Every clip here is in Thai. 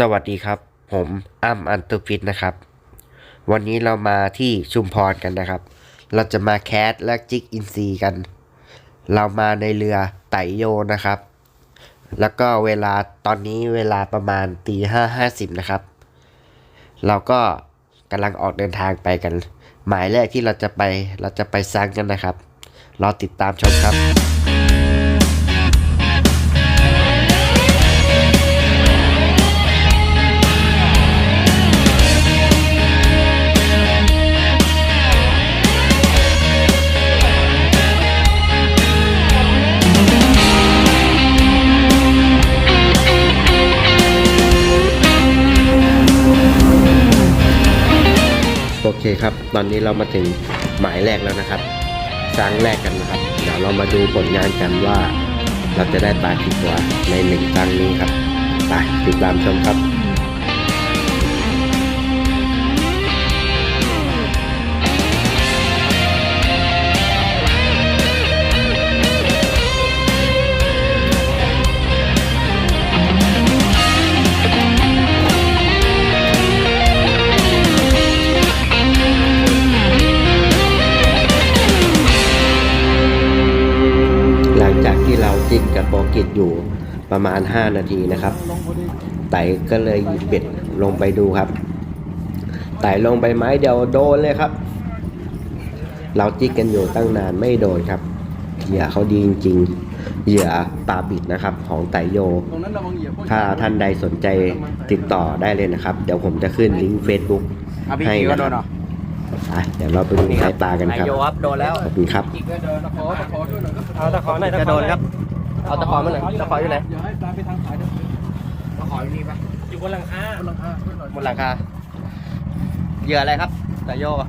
สวัสดีครับ ผมอ้ำอันตุฟิตนะครับ วันนี้เรามาที่ชุมพรกันนะครับ เราจะมาแคสและจิกอินซีกัน เรามาในเรือไตโยนะครับ แล้วก็เวลาตอนนี้เวลาประมาณตีห้าห้าสิบนะครับ เราก็กำลังออกเดินทางไปกัน หมายแรกที่เราจะไปเราจะไปซังกันนะครับ รอติดตามชมครับ คครับ ตอนนี้เรามาถึงหมายแรกแล้วนะครับครั้งแรกกันนะครับ เดี๋ยวเรามาดูผลงานกันว่า เราจะได้ปลากี่ตัวในหนึ่งครั้งนี้ครับ ไปติดตามชมครับ กับโปรกิตอยู่ประมาณ 5 นาทีนะครับ ไต่ก็เลยหยิบเบ็ดลงไปดูครับ ไต่ลงไปไม้เดียวโดนเลยครับ เราจิกกันอยู่ตั้งนานไม่โดนครับ เหยื่อเขาดีจริงๆเหยื่อปลาบิดนะครับ ของไตโยตรงนั้นระวังเหยียบพวกถ้าท่านใดสนใจติดต่อได้เลยนะครับ เดี๋ยวผมจะขึ้นลิงก์ Facebook อะพี่ให้คิวก็นะโดคนเหรรัอบอะเดี๋ยวเราไปดูสายปลากันครับนายโยครับโดนแล้วขอบคุณครับอีกก็เดินตะขอตะขอช่วยหน่อยครับเอาตะขอหน่อยจะโดนครับ เอาตะขอมาหน่อยตะขออยู่ไหนอย่าให้ปลาไปทางสายเด้อตะขออยู่นี่ปะอยู่บนหลังคาบนหลังคาช่วยหน่อยบนหลังคาเหยื่ออะไรครับนายโยอะ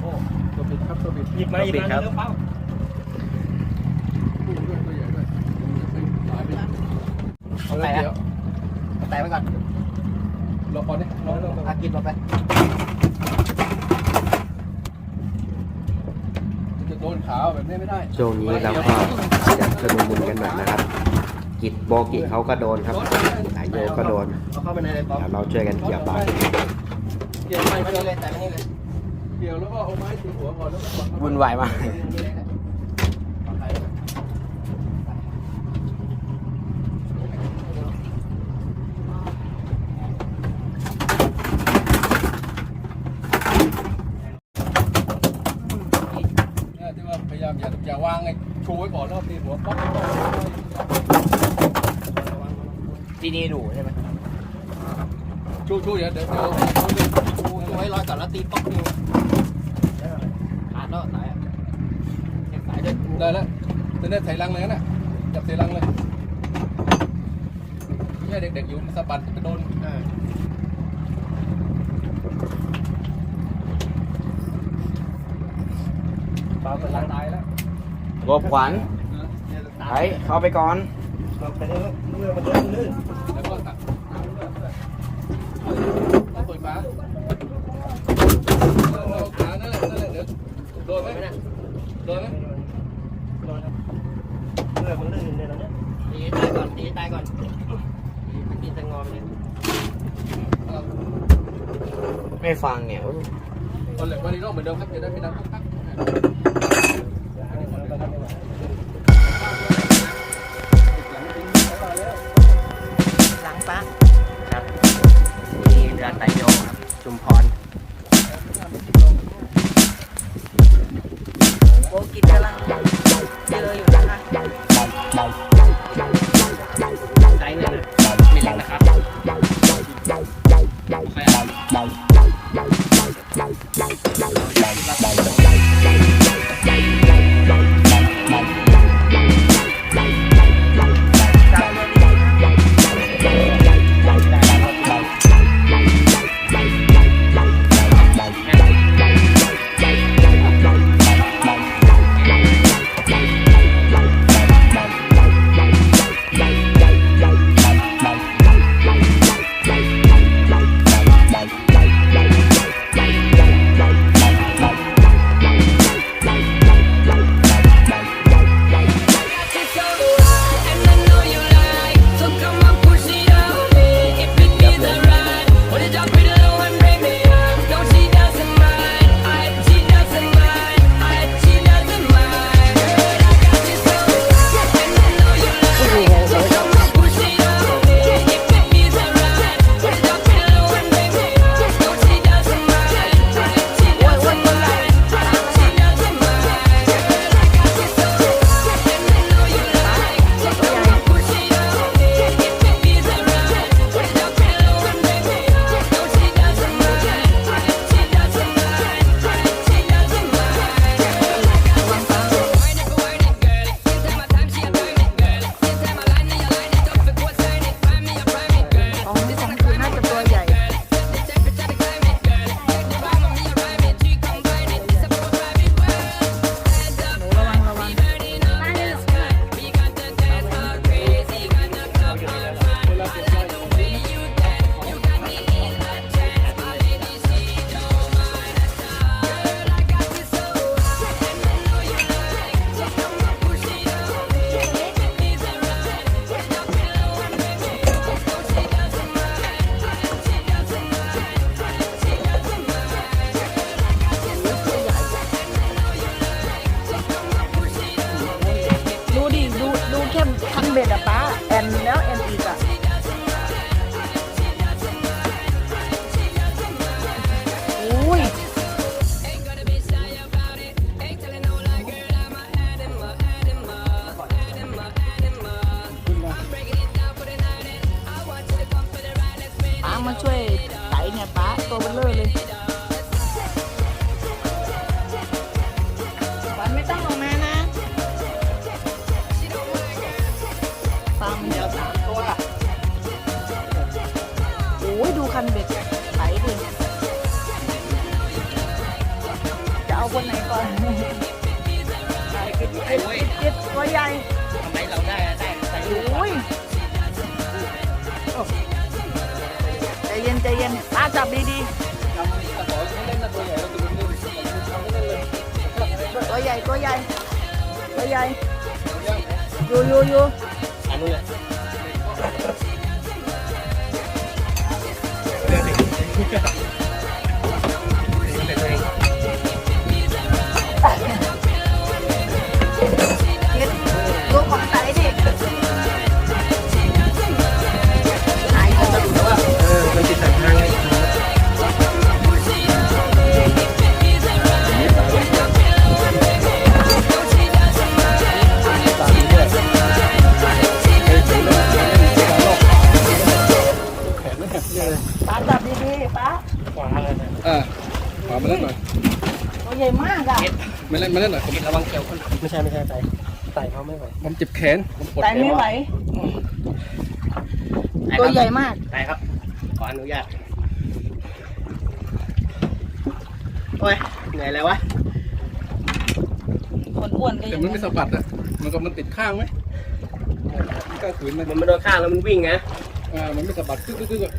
โอ้ตัวบิดครับตัวบิดหยิบมาหยิบมาเร็วเป้าตู้ด้วยตัวใหญ่ด้วยสายไปเอาไหนเดี๋ยวอะเอาไตไว้ก่อนรอก่อนนี่รอรอรออากินลงไปจะโดนขาวแบบนี้ไม่ได้ช่วงนี้เราก็จะ สนุกมุนกันหน่อยนะครับ กิจโบกิเขาก็โดนครับสายโยก็โดนเอาเข้าไปในเลยป๊อปเดี๋ยวเราช่วยกันเกี่ยวปลาเกี่ยวไปไปนี่เลยแต่ไม่นี่เลยเกี่ยวแล้วก็เอาไม้ตีหัวก่อนแล้วก็ปักวุ่นวายมากเนี่ยที่ว่าพยายามอย่าอย่าวางไอ้ชูไว้ก่อนแล้วตีหัวป๊อก ที่ นี่ดูใช่ไหมชูชูอย่าเดี๋ยวเดี๋ยวดูไว้รอยก่อนแล้วตีป๊อกนิวขาดแล้วสายอะเก็บสายด้วยได้แล้วจะได้ใส่ลังเลยนะจับใส่ลังเลยเนี่ยเด็กๆอยู่สะบัดไปโดนปลาเป็นล้างตายแล้วกบขวัญไปเข้าไปก่อน ไปเรื่อยเรื่อยมันเรื่อยมันลื่นแล้วก็ตักน้ำด้วยตักเปิดฝาเอาขานั่นแหละนั่นแหละเดี๋ยวโดนไหมโดนไหมโดนเรื่อยมันลื่นเลยตอนเนี้ยตีตายก่อนตีตายก่อนตีจะงอมเนี่ยไม่ฟังเนี่ยเอาเหล็กมาดีรอบเหมือนเดิมครับจะได้ไม่ดังปักหลั เย็นป้าจับดีทำตะขอ มาเล่นมาเล่นหน่อยผมกินระวังเกี่ยวคนไม่ใช่ไม่ใช่ไต่ไต่เขาไม่ไหวผมเจ็บแขนผมปวดแต่แขนไม่ไหวไต่ตัวครับใหญ่มากไต่ครับ ขออนุญาตโอ้ยเหนื่อยแล้ววะคนอ้วนก็แต่ยังมันไม่สะบัดอะมันก็มันติดข้างไหมมันก็ขืนมันมันมาโดนข้างแล้วมันวิ่งไงอ่ามันไม่สะบัดกึกกึกกึกอะ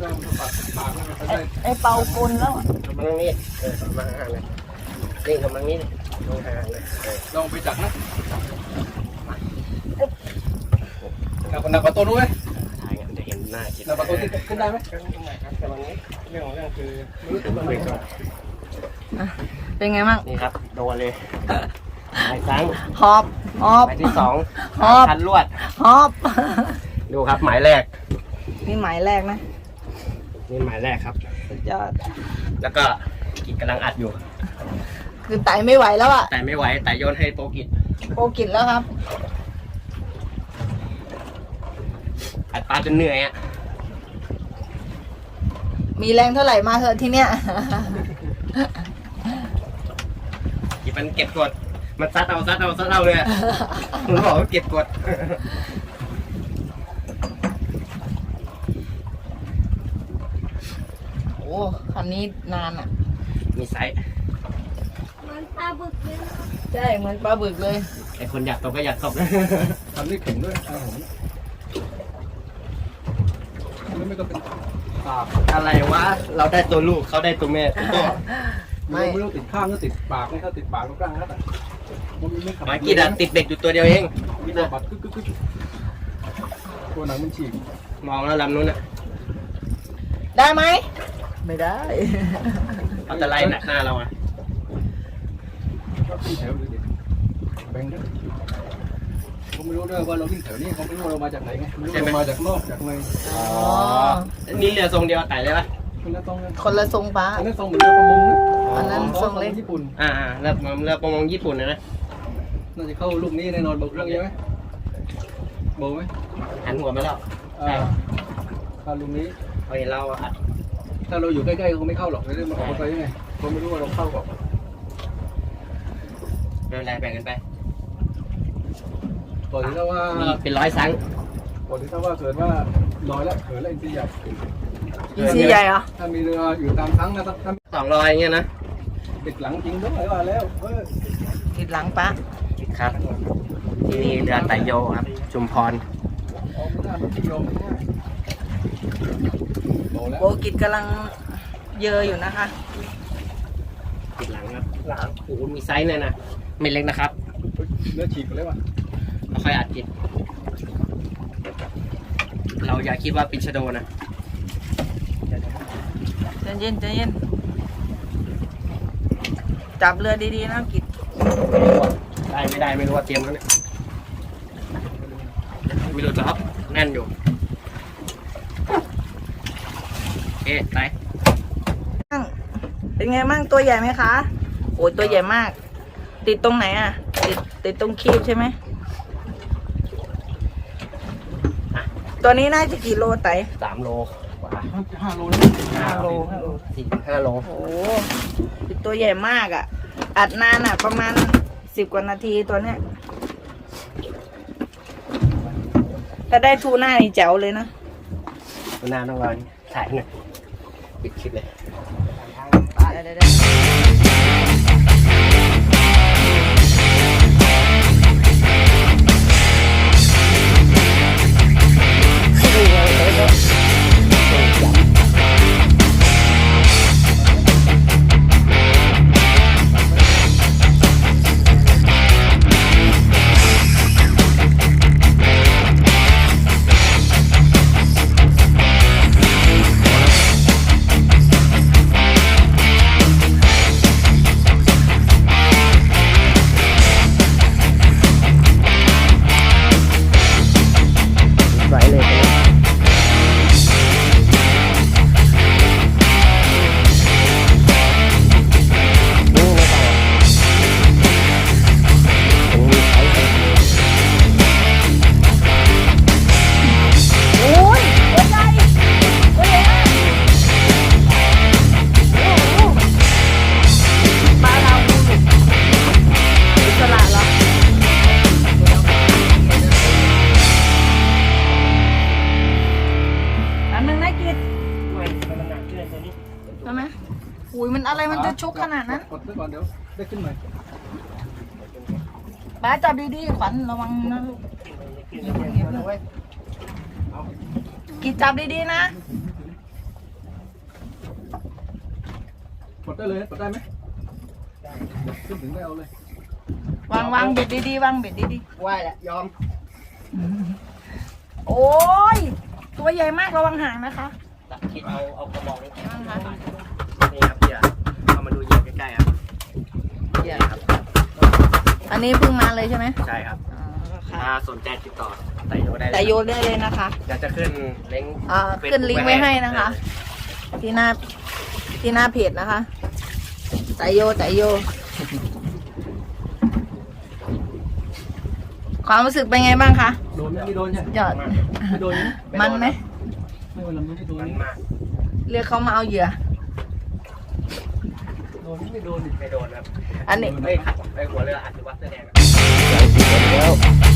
ถ้ามันสะบัดปากมัน ไปไอ้ได้ไอ้เป่าปนแล้วอะเอามาตรงนี้เออเอามาห่างๆเลยนี่กับมันนี้ลงห่างๆเลยเออลองไปจับนะหนักกว่าหนักกว่าตัวนู้นไหมถ่ายงั้นจะเห็นหน้าจิตหนักกว่าตัวที่ขึ้นได้ไหมแต่วันนี้เรื่องของเรื่องคือไม่รู้สึกว่ามันก่อนเป็นไงบ้างนี่ครับโดนเลยหลายครั้งหอบหอบหมายที่สองหอบคันลวดหอบดูครับหมายแรกนี่หมายแรกนะ นี่หมายแรกครับ สุดยอด แล้วก็กิจกำลังอัดอยู่ คือไต่ไม่ไหวแล้วอะ แต่ไม่ไหวแต่โยนให้โปรกิจโปรกินแล้วครับ อัดปลาจนเหนื่อยอะมีแรงเท่าไหร่มาเถอะที่เนี้ย กิจมันเก็บกด มันซัดเอาซัดเอาซัดเอาเลยอะมันบอกว่าเก็บกด โอ้ คันนี้นานอะ มีไซส์ใช่เหมือนปลาบึกเลย ไอคนอยากตกก็อยากตกทำนี่แข็งด้วยทางผมแล้วไม่ก็เป็นตากอะไรวะ เราได้ตัวลูกเขาได้ตัวแม่ตัวพ่อไม่ ไม่รู้ติดข้างก็ติดปากไม่ถ้าติดปากก็กล้างแล้วแต่มันไม่ขับหมายกิจอะติดเบ็ดอยู่ตัวเดียวเอง มีตัวบัดกึกกึกกึกตัวหนังมันฉีกมองแล้วลำนู้นอะได้ไหม ไม่ได้เขาจะไล่หนักหน้าเราอะก็วิ่งแถวเลยดิแบ่งด้วยเขาไม่รู้ด้วยว่าเราวิ่งแถวนี้เขาไม่รู้ว่าเรามาจากไหนไงไม่รู้ว่าเรามาจากนอกจากในอ๋อนี่เรือทรงเดียวไต่เลยปะคนละตรงกันคนละทรงปลาอันนั้นทรงเหมือนเรือประมงนะอันนั้นทรงเล็ก ญี่ปุ่นอ่าๆเรือเรือประมงญี่ปุ่นนะนะน่าจะเข้าลูกนี้แน่นอนบอกเรื่องใช่ไหมโบไหมหันหัวมาแล้วอ่าเข้าลูกนี้พอเห็นเราอัด ถ้าเราอยู่ใกล้ๆเขาไม่เข้าหรอกเลยมันออกไปยังไงเขาไม่รู้ว่าเราเข้าก่อนไม่เป็นไรแบ่งกันไปก่อนที่ถ้าว่ามีเป็นร้อยซังก่อนที่ถ้าว่าเกิดว่าลอยแล้วเกิดแล้วอินทรีใหญ่อีซีใหญ่เหรอถ้ามีเรืออยู่ตามทั้งนะถ้าสองร้อยอย่างเงี้ยนะติดหลังจริงด้วยว่าแล้วเออติดหลังปลาครับที่นี่เรือไตโยครับ ชุมพร ออกไม่ได้มันที่ โยมไม่ได้โตแล้วโบกิดกำลังเยอะอยู่นะคะ ติดหลังครับหลังโอ้โหมีไซส์เลยนะไม่เล็กนะครับเนื้อฉีกไปแล้วว่ะเราค่อยอัดกินเราอย่าคิดว่าเป็นชะโดนะใจเย็นใจเย็นจับเรือดีๆนะกิดได้ไม่ได้ไม่รู้ว่าเตรียมแล้วเนี่ยไม่รู้จะครับแน่นอยู่โอเค ไปเป็นไงมั่งตัวใหญ่ไหมคะโอ้ยตัวใหญ่มาก ติดตรงไหนอะ ติดติดตรงคีบใช่ไหมตัวนี้น่าจะกี่โลไตสามโลกว่าห้าโลนะห้าโลสี่ห้าโลโอ้โหตัวใหญ่มากอะ อัดนานอะ ประมาณสิบกว่านาทีตัวเนี้ยถ้าได้ทูน่านี่แจ๋วเลยนะ นานต้องรอถ่ายหน่อยปิดคลิปเลยได้ได้ได้โเดี๋ยวได้ขึ้นใหม่ป้าจับดีๆขวัญระวังนะลูกกิดจับดีๆนะกดได้เลยกดได้ไหมขึ้นถึงได้เอาเลยวางวางเบ็ดดีๆวางเบ็ดดีไหวแหละยอมๆโอ้ยตัวใหญ่มากระวังห่างนะคะตัดคิดเอาเอากระบอกนี้ระวังห่าง นี่ครับเหยื่อเอามาดูเหยื่อใกล้ๆครับ เดี๋ยว อันนี้เพิ่งมาเลยใช่ไหมใช่ครับอ๋อค่ะถ้าสนใจติดต่อไต่โยได้เลยแต่โยนได้เลยนะคะเดี๋ยวจะขึ้นเล้งอ่าขึ้นลิงก์ไว้ให้นะคะ ที่หน้าที่หน้าเพจนะคะแต่โยแต่โย ความรู้สึกเป็นไงบ้างคะ โดนไหมไม่โดนใช่ยอด ไม่โดนนะมันไหม ไม่เป็นไรไม่โดนมันมาก เรียกเขามาเอาเหยื่อโด นไม่โดนดิไม่โดนครับอันนี้ไม่ขัดไอหัวเรืออาจจะวัดเสื้อแดงอะท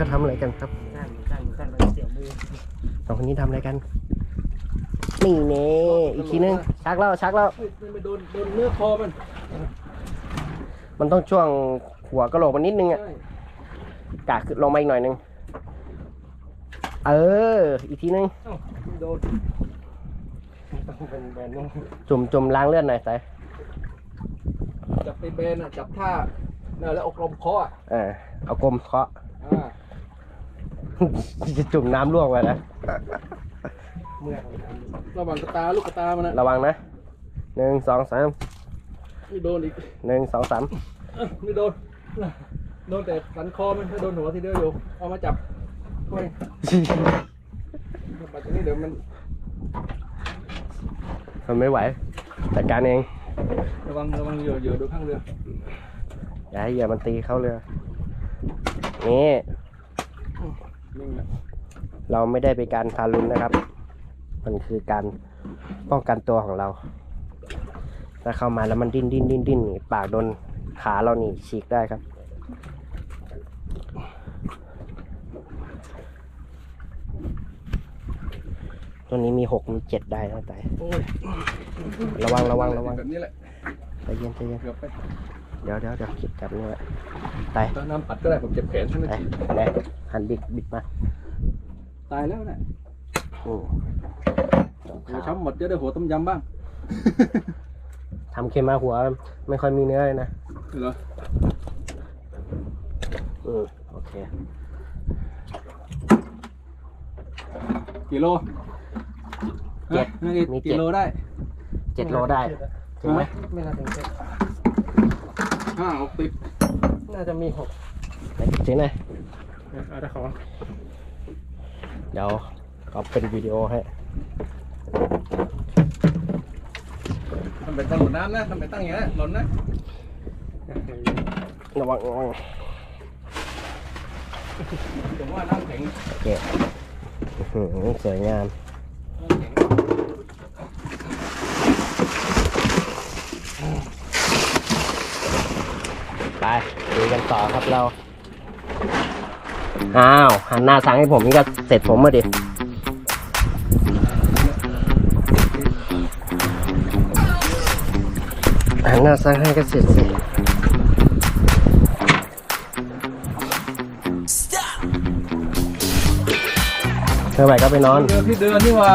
เขาทำอะไรกันครับนั่นนั่นนั่นมันเสียวมือสองคนนี้ทำอะไรกัน นี่เน่อีกทีนึงชักแล้วชักแล้ว เฮ้ยมันไปโดนโดนเนื้อคอมันมันต้องช่วงหัวกระโหลกมันนิดนึงอะใช่กะขึ้นลงมาอีกหน่อยนึง เออ อีกทีนึง เอ้าไม่โดนต้องเป็นแบนด์นู้นจุ่มจุ่มล้างเลือดหน่อยใส่จับไปแบนอะจับท่าเนี่ยแล้วเอกลมคออะเออเอากลมเคาะอ่า จะจุ่มน้ำล่วงไปนะ เมื่อระหว่างกระตาลูกกระตามันนะระวังนะหนึ่งสองสามไม่โดนอีกหนึ่งสองสามเอ้าไม่โดน โดนแต่สันคอมันถ้าโดนหัวทีเดียวอยู่เอามาจับไว้ปัจจุบันนี้เดี๋ยวมันมันไม่ไหวจัดการเอง ระวังระวังเหยื่อเหยื่อดูข้างเรืออย่าให้เหยื่อมันตีเข้าเรือ นี่นิ่งนะ เราไม่ได้เป็นการทารุณนะครับ มันคือการป้องกันตัวของเราเถ้าเข้ามาแล้วมันดิ้นดิ้นดิ้นดิ้นนี่ปากโดนขาเรานี่ฉีกได้ครับตัวนี้มีหกมีเจ็ดได้นะแต่ระวังระวังระวังแบบนี้แหละใจเย็นใจเย็นเกือบไปเดี๋ยวเดี๋ยวเดี๋ยวคิดจับนี่ไว้ตายตอนน้ำปัดก็ได้ผมเจ็บแขนใช่ไหมตายแน่ หันบิดบิดมา ตายแล้วนะอืมหัวช้ำหมดจะได้หัวต้มยำบ้าง ทำเค็มมาหัว ไม่ค่อยมีเนื้อเลยนะ เหรออืมโอเค กี่โลเจ็ดฮะมีเจ็ด กี่โลได้เจ็ดโลได้ถึงไหมไม่น่าถึงเจ็ดห้าหกสิบน่าจะมีหกไหนถึงไหน เอาแต่ของเดี๋ยวก็เป็นวิดีโอให้ทำเป็นตั้งหล่นน้ำนะทำเป็นตั้งอย่างนี้นหล่นนะระวังระวังผมว่าน้ำแข็งโอเคอื้อหือสวยงามน้ำแข็งไปดูกันต่อครับเรา อ้าวหันหน้าสั่งให้ผมนี่ก็เสร็จผมมาดิหันหน้าสั่งให้ก็เสร็จสิเธอไหวก็ไปนอนเดือนที่เดือนนี่ว่า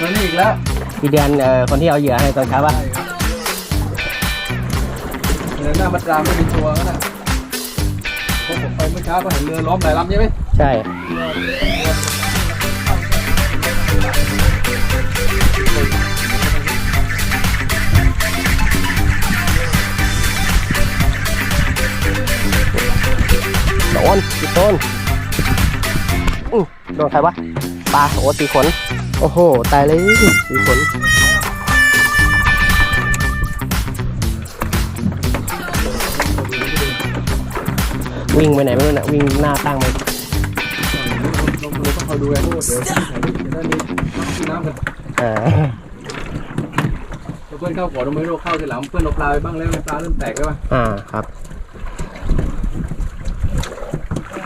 มานี่อีกแล้วพี่เดือนเอ่อคนที่เอาเหยื่อให้ตอนเช้าปะเดือนหน้ามาตราไม่เป็นตัวก็นะพวกผม ไปเมื่อเช้าก็เห็นเรือล้อมหลายลำใช่ไหมใช่ โดนอีกโดนอื้อโดนใครวะ ปลาโอ้สีขน โอ้โห ตายเลยสีขน วิ่งไปไหนไม่รู้นะวิ่งหน้าตั้งไปลงเรือต้องคอยดูแลด้วยเดี๋ยวที่ไหนจะได้มีที่น้ำกันอ่าเพื่อนเข้าก่อนเราไม่รู้เข้าทีหลังเพื่อนเราปลาไปบ้างแล้วปลาเริ่มแตกแล้วป่ะอ่าครับ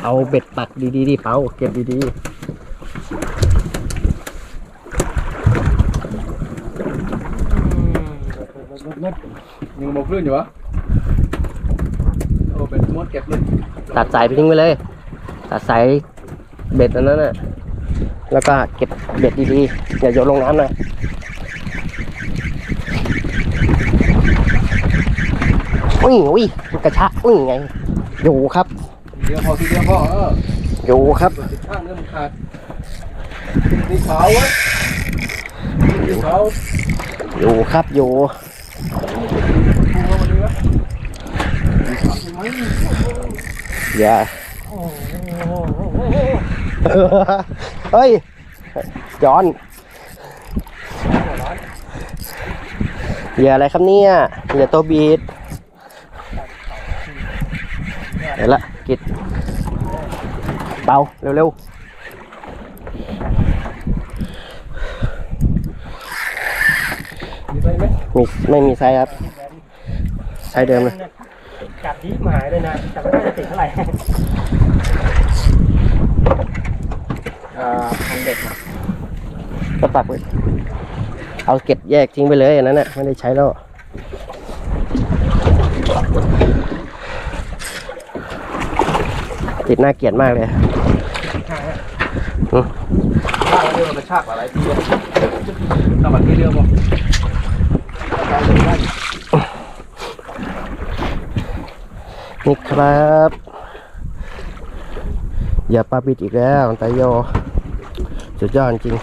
เอาเบ็ดปักดีๆดิเปาเก็บดียังมองคลื่นอยู่วะโอ้เป็นมดเก็บเลยๆ ตัดสายไปทิ้งไปเลย ตัดสายเบ็ดอันนั้นน่ะ แล้วก็เก็บเบ็ดดีๆ อย่าโยนลงน้ำนะอุ้ยอุ้ยมันกระชากอุ้ยไง อยู่ครับ เดียวพอทีเดียวพอเอออยู่ครับติดข้างเนื้อมันขาดตีขาววะตีขาวอยู่ครับอยู่ ปูมาวันนี้วะ อย่าเฮ้ย จอนอย่าอะไรครับเนี่ยอย่าตัวบีดเดี๋ยวละกิดเบาเร็วๆมีไปไมมีไม่มีไซส์ครับ ไซส์เดิมเลย กัดที่หายเลยนะ แต่ไม่ได้จะติดเท่าไหร่อ่าพันเด็ดก็ปักไว้เอาเก็บแยกทิ้งไปเลยอันนั้นน่ะไม่ได้ใช้แล้วติดหน้าเกลียดมากเลยข้างเรือมันชากหลายทีเลยทำแบบนี้เรือบ่ นี่ครับ อย่าปลาปิดอีกแล้วตายโยสุดยอดจริง